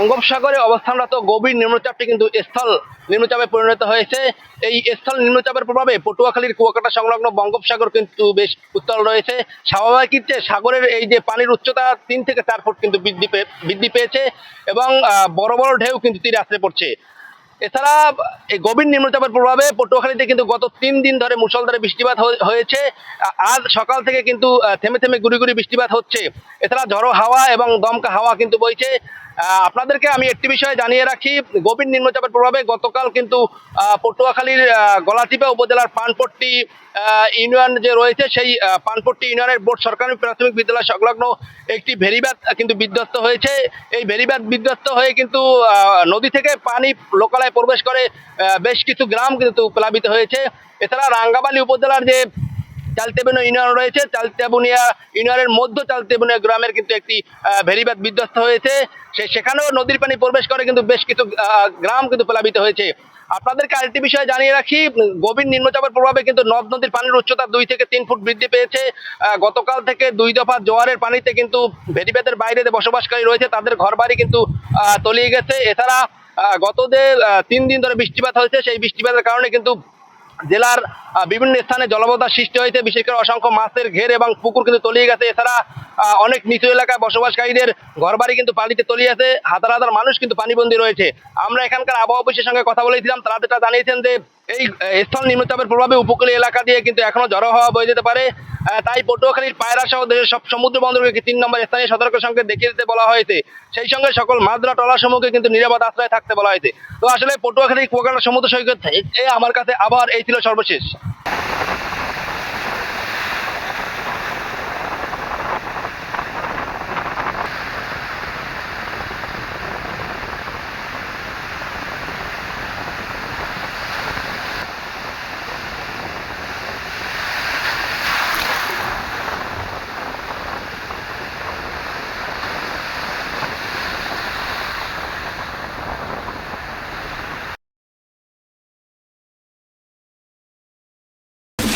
বঙ্গোপসাগরে অবস্থানরত গভীর নিম্নচাপটি কিন্তু স্থল নিম্নচাপে পরিণত হয়েছে। এই স্থল নিম্নচাপের প্রভাবে পটুয়াখালীর কুয়াকাটা সংলগ্ন বঙ্গোপসাগর কিন্তু বেশ উত্তল রয়েছে। স্বাভাবিক যে সাগরের এই যে পানির উচ্চতা তিন থেকে চার ফুট কিন্তু বৃদ্ধি বৃদ্ধি পেয়েছে এবং বড় বড় ঢেউ কিন্তু তীরে আশ্রে পড়ছে। এছাড়া, এই গভীর নিম্নচাপের প্রভাবে পটুয়াখালীতে কিন্তু গত তিন দিন ধরে মুষলধারে বৃষ্টিপাত হয়েছে। আজ সকাল থেকে কিন্তু থেমে থেমে গুড়ি গুড়ি বৃষ্টিপাত হচ্ছে। এছাড়া ঝড়ো হাওয়া এবং দমকা হাওয়া কিন্তু বইছে। আপনাদেরকে আমি একটি বিষয়ে জানিয়ে রাখি। গভীর নিম্নচাপের প্রভাবে গতকাল কিন্তু পটুয়াখালীর আহ, গলাচিপা উপজেলার পানপট্টি ইউনিয়ন যে রয়েছে সেই পানপট্টি ইউনিয়নের বোর্ড সরকারি প্রাথমিক বিদ্যালয় সংলগ্ন একটি ভেরিবাদ কিন্তু বিধ্বস্ত হয়েছে। এই ভেরিবাদ বিধ্বস্ত হয়ে কিন্তু নদী থেকে পানি লোকালয়ে প্রবেশ করে বেশ কিছু গ্রাম কিন্তু প্লাবিত হয়েছে। এছাড়া রাঙ্গাবালি উপজেলার যে চালতেবুনিয়া ইউনিয়ন রয়েছে, চালতেবুনিয়া ইউনিয়নের মধ্য চালতেবুনিয়া গ্রামের কিন্তু একটি ভেরিবাদ বিধ্বস্ত হয়েছে। সে সেখানেও নদীর পানি প্রবেশ করে কিন্তু বেশ কিছু গ্রাম কিন্তু প্লাবিত হয়েছে। আপনাদেরকে আরেকটি বিষয় জানিয়ে রাখি, গভীর নিম্নচাপের প্রভাবে কিন্তু নদ নদীর পানির উচ্চতা দুই থেকে তিন ফুট বৃদ্ধি পেয়েছে। গতকাল থেকে দুই দফা জোয়ারের পানিতে কিন্তু ভেরিবাদের বাইরে বসবাসকারী রয়েছে, তাদের ঘরবাড়ি কিন্তু তলিয়ে গেছে। এছাড়া গত যে তিন দিন ধরে বৃষ্টিপাত হয়েছে, সেই বৃষ্টিপাতের কারণে কিন্তু জেলার বিভিন্ন স্থানে জলবদ্ধতার সৃষ্টি হয়েছে। বিশেষ করে অসংখ্য মাছের ঘের এবং পুকুর কিন্তু তলিয়ে গেছে। এছাড়া অনেক নিচু এলাকায় বসবাসকারীদের ঘরবাড়ি কিন্তু পানিতে তলিয়ে আছে হাজার হাজার মানুষ কিন্তু পানিবন্দী রয়েছে। আমরা এখানকার আবহাওয়া অফিসের সঙ্গে কথা বলেছিলাম। তারা যেটা জানিয়েছেন যে এই স্থল নিম্নচাপের প্রভাবে উপকূলীয় এলাকা দিয়ে কিন্তু এখনও জড়ো হওয়া বয়ে যেতে পারে। তাই পটুয়াখালীর পায়রা সহ দেশের সব সমুদ্র বন্দরকে তিন নম্বর স্থানীয় সতর্ক সংকেত দেখিয়ে দিতে বলা হয়েছে, সেই সঙ্গে সকল মাদ্রা টলার সমূহকে কিন্তু নিরাপদ আশ্রয় থাকতে বলা হয়েছে। তো আসলে পটুয়াখালীর কুয়াকাটা সমুদ্র সৈকত আমার কাছে আবার এই ছিল সর্বশেষ।